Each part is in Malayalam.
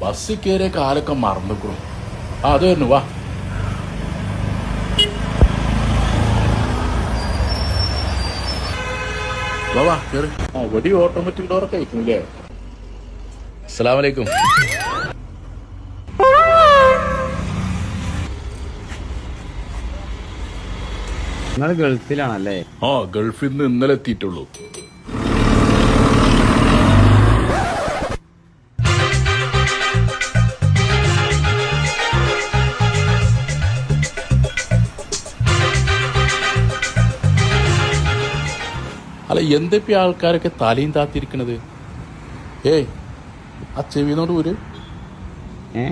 ബസ്സിൽ കയറിയ കാലൊക്കെ മറന്നിക്കണം. ആ അത് വരുന്നു വാ. വാ കേറി. ആ വടി ഓട്ടോമാറ്റിക് ഡോറൊക്കെ അയക്കുന്നില്ലേ അസ്സലാമലൈക്കും. നിങ്ങൾ ഗൾഫിലാണല്ലേ? ആ ഗൾഫിൽ നിന്ന് ഇന്നലെ എത്തിയിട്ടുള്ളൂ. അല്ല എന്തൊക്കെ ആൾക്കാരൊക്കെ തലയും താത്തിരിക്കണത്? ഏയ് ആ ചെവിനോട് ഒരു ഏ?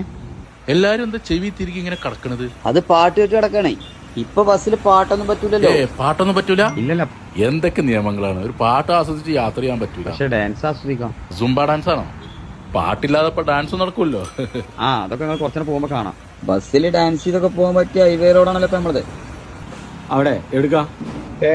എല്ലാരും എന്താ ചെവി തിരികെ ഇങ്ങനെ കടക്കണത്? അത് പാട്ട് വെച്ച് കിടക്കണേ. ഇപ്പൊ ബസ്സിൽ പാട്ടൊന്നും പറ്റൂലല്ലോ. ഏ പാട്ടൊന്നും പറ്റൂല? ഇല്ലല്ല. എന്തൊക്കെ നിയമങ്ങളാണ്? ഒരു പാട്ട് ആസ്വദിച്ച് യാത്ര ചെയ്യാൻ പറ്റൂല. പക്ഷെ ഡാൻസ് ആസ്വദിക്കാം. സുംബ ഡാൻസ് ആണോ പാട്ടില്ലാതെ ഇപ്പൊ ഡാൻസ് നടക്കുമല്ലോ ആ അതൊക്കെ ഞങ്ങൾ കുറച്ചു പോകുമ്പോ കാണാം. ബസ്സിൽ ഡാൻസ് ചെയ്തൊക്കെ പോകാൻ പറ്റിയ ഹൈവേ റോഡാണല്ലോ ഇപ്പൊ നമ്മളത്. അവിടെ എടുക്ക. ഏ?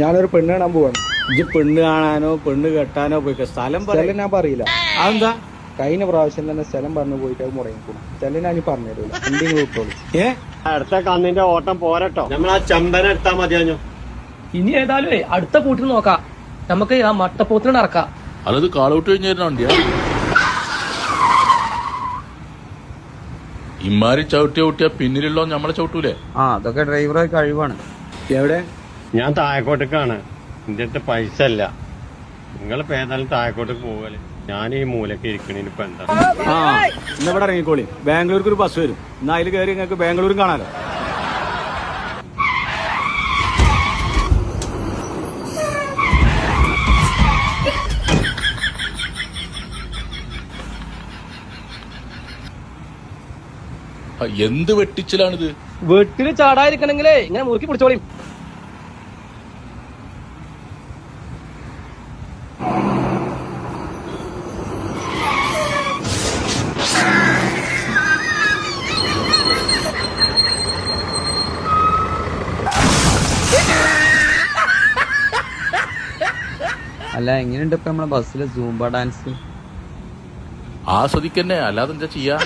ഞാനൊരു പെണ്ണ് കാണാൻ പോവാണ്. ഇജ്ജ് പെണ്ണ് കാണാനോ പെണ്ണ് കെട്ടാനോ പോയി സ്ഥലം പറയാൻ സ്ഥലം ഞാൻ പറയില്ല. അതെന്താ? കഴിഞ്ഞ പ്രാവശ്യം തന്നെ സ്ഥലം പറഞ്ഞു പോയിട്ട് അത് മുടങ്ങിക്കും സ്ഥലം ഞാൻ ഇനി പറഞ്ഞു തരൂല. എന്തെങ്കിലും ഏ? അടുത്ത കന്നിന്റെ ഓട്ടം പോരട്ടോ. നമ്മൾ ആ ചമ്പന എടുത്താ മതിയാഞ്ഞു ഇനി ഏതായാലും അടുത്ത കൂട്ടിൽ നോക്കാം. നമുക്ക് ആ മട്ടപ്പോത്തിന് നടക്കാം. അല്ലത് കാളൗട്ട് കഴിഞ്ഞ വണ്ടിയാ ഇമാരി ചവിട്ടിയ ഊട്ടിയ പിന്നിലുള്ളോ നമ്മളെ ചവിട്ടൂലേ? ആ അതൊക്കെ ഡ്രൈവറെ കഴിവാണ്. എവിടെ? ഞാൻ താഴെക്കോട്ടേക്കാണ്. എന്റെ അടുത്ത് പൈസ അല്ല നിങ്ങൾ ഇപ്പൊ ഏതായാലും താഴെക്കോട്ടേക്ക് പോകൽ ഞാൻ ഈ മൂലക്ക് ഇരിക്കണിപ്പോ ഇപ്പൊ എന്താ? ആ ഇന്ന് ഇവിടെ ഇറങ്ങിക്കോളി. ബാംഗ്ലൂർക്ക് ഒരു ബസ് വരും. എന്നാ അതിൽ കയറി നിങ്ങൾക്ക് ബാംഗ്ലൂരും കാണാലോ. എന്ത് വെട്ടിച്ചിലാണിത്? വെട്ടിൽ ചാടാതിരിക്കണെങ്കിലേ ഇങ്ങനെ മുറുക്കി പിടിച്ചോളി. അല്ല എങ്ങനെയുണ്ട് ഇപ്പൊ നമ്മളെ ബസ്സിലെ സൂംബ ഡാൻസ് ആസ്വദിക്കന്നെ അല്ലാതെന്താ ചെയ്യാ?